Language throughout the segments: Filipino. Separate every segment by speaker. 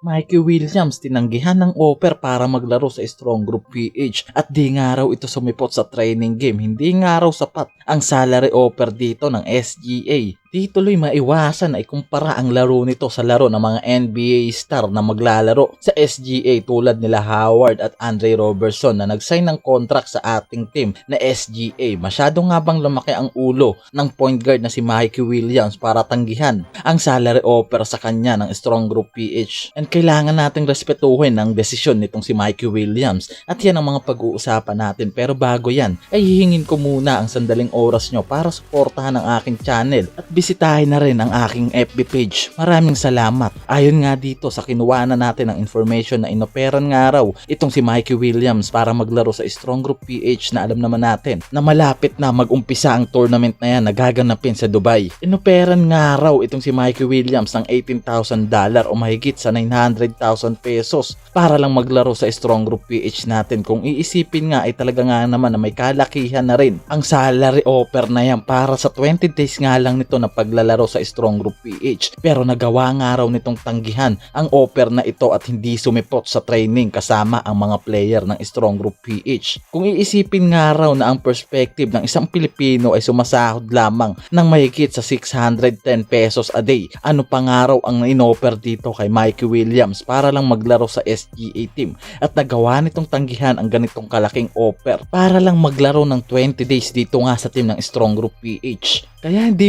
Speaker 1: Mikey Williams tinanggihan ng offer para maglaro sa Strong Group PH at di nga raw ito sumipot sa training game. Hindi nga raw sapat ang salary offer dito ng SGA. Di tuloy maiwasan na ikumpara ang laro nito sa laro ng mga NBA star na maglalaro sa SGA tulad nila Howard at Andre Robertson na nagsign ng contract sa ating team na SGA. Masyado nga bang lumaki ang ulo ng point guard na si Mikey Williams para tanggihan ang salary offer sa kanya ng Strong Group PH. And kailangan nating respetuhin ang desisyon nitong si Mikey Williams at yan ang mga pag-uusapan natin. Pero bago yan, ay hihingin ko muna ang sandaling oras nyo para suportahan ang aking channel at bisitahin na rin ang aking FB page. Maraming salamat. Ayon nga dito sa kinuha na natin ng information na inoperan nga raw itong si Mikey Williams para maglaro sa Strong Group PH na alam naman natin na malapit na mag-umpisa ang tournament na yan na gaganapin sa Dubai. Inoperan nga raw itong si Mikey Williams ng $18,000 o mahigit sa 900,000 pesos para lang maglaro sa Strong Group PH natin. Kung iisipin nga ay talaga nga naman na may kalakihan na rin ang salary offer na yan para sa 20 days nga lang nito na paglalaro sa Strong Group PH. Pero nagawa nga raw nitong tanggihan ang offer na ito at hindi sumipot sa training kasama ang mga player ng Strong Group PH. Kung iisipin nga raw na ang perspective ng isang Pilipino ay sumasahod lamang ng mahigit sa 610 pesos a day, ano pa nga raw ang inoffer dito kay Mikey Williams para lang maglaro sa SGA team at nagawa nitong tanggihan ang ganitong kalaking offer para lang maglaro ng 20 days dito nga sa team ng Strong Group PH. Kaya hindi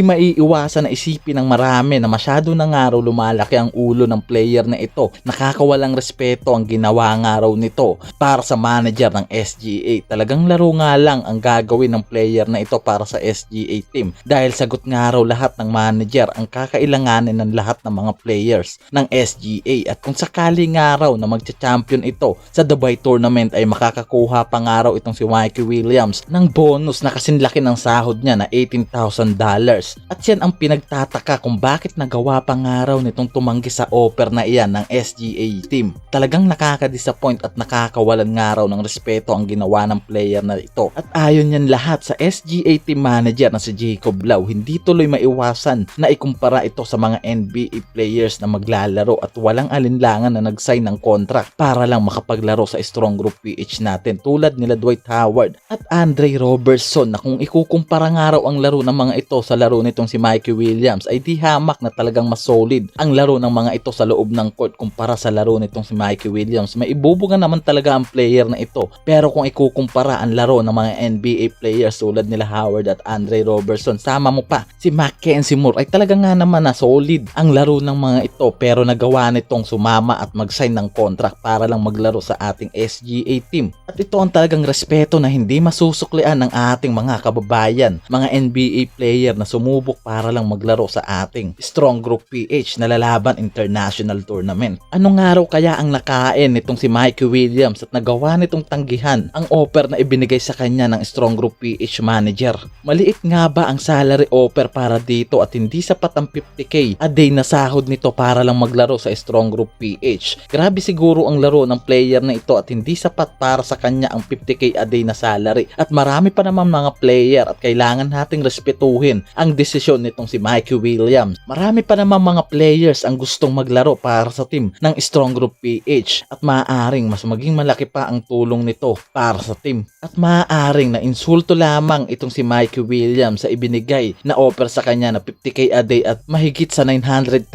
Speaker 1: maiiwasan na isipin ng marami na masyado na nga raw lumalaki ang ulo ng player na ito. Nakakawalang respeto ang ginawa nga raw nito para sa manager ng SGA. Talagang laro nga lang ang gagawin ng player na ito para sa SGA team. Dahil sagot nga raw lahat ng manager ang kakailanganin ng lahat ng mga players ng SGA. At kung sakali nga raw na magcha-champion ito sa Dubai Tournament ay makakakuha pa nga raw itong si Mikey Williams ng bonus na kasinlaki ng sahod niya na 18,000 dollars. At yan ang pinagtataka kung bakit nagawa pa nga raw nitong tumanggi sa offer na iyan ng SGA team. Talagang nakaka-disappoint at nakakawalan nga raw ng respeto ang ginawa ng player na ito. At ayon yan lahat sa SGA team manager na si Jacob Lau, hindi tuloy maiwasan na ikumpara ito sa mga NBA players na maglalaro at walang alinlangan na nag-sign ng contract para lang makapaglaro sa Strong Group PH natin tulad nila Dwight Howard at Andre Robertson na kung ikukumpara nga raw ang laro ng mga ito sa laro nitong si Mikey Williams ay di hamak na talagang mas solid ang laro ng mga ito sa loob ng court kumpara sa laro nitong si Mikey Williams. May ibubuga naman talaga ang player na ito. Pero kung ikukumpara ang laro ng mga NBA players tulad nila Howard at Andre Robertson, sama mo pa si Mackenzie Moore ay talaga nga naman na solid ang laro ng mga ito pero nagawa nitong sumama at mag-sign ng contract para lang maglaro sa ating SGA team. At ito ang talagang respeto na hindi masusuklian ng ating mga kababayan, mga NBA player na sumubok para lang maglaro sa ating Strong Group PH na lalaban international tournament. Ano nga raw kaya ang nakain nitong si Mikey Williams at nagawa nitong tanggihan ang offer na ibinigay sa kanya ng Strong Group PH manager? Maliit nga ba ang salary offer para dito at hindi sapat ang 50k a day na sahod nito para lang maglaro sa Strong Group PH? Grabe siguro ang laro ng player na ito at hindi sapat para sa kanya ang 50k a day na salary at marami pa naman mga player at kailangan nating respetuhin ang desisyon nitong si Mikey Williams. Marami pa naman mga players ang gustong maglaro para sa team ng Strong Group PH at maaaring mas maging malaki pa ang tulong nito para sa team. At maaaring na insulto lamang itong si Mikey Williams sa ibinigay na offer sa kanya na 50k a day at mahigit sa 900,000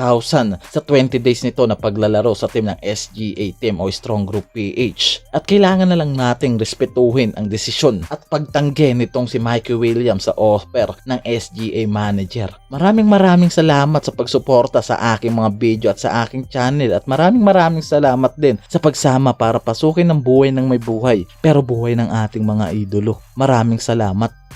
Speaker 1: sa 20 days nito na paglalaro sa team ng SGA team o Strong Group PH. At kailangan na lang nating respetuhin ang desisyon at pagtanggi nitong si Mikey Williams sa offer ng SGA manager. Maraming maraming salamat sa pagsuporta sa aking mga video at sa aking channel at maraming maraming salamat din sa pagsama para pasukin ang buhay ng may buhay pero buhay ng ating mga idolo. Maraming salamat.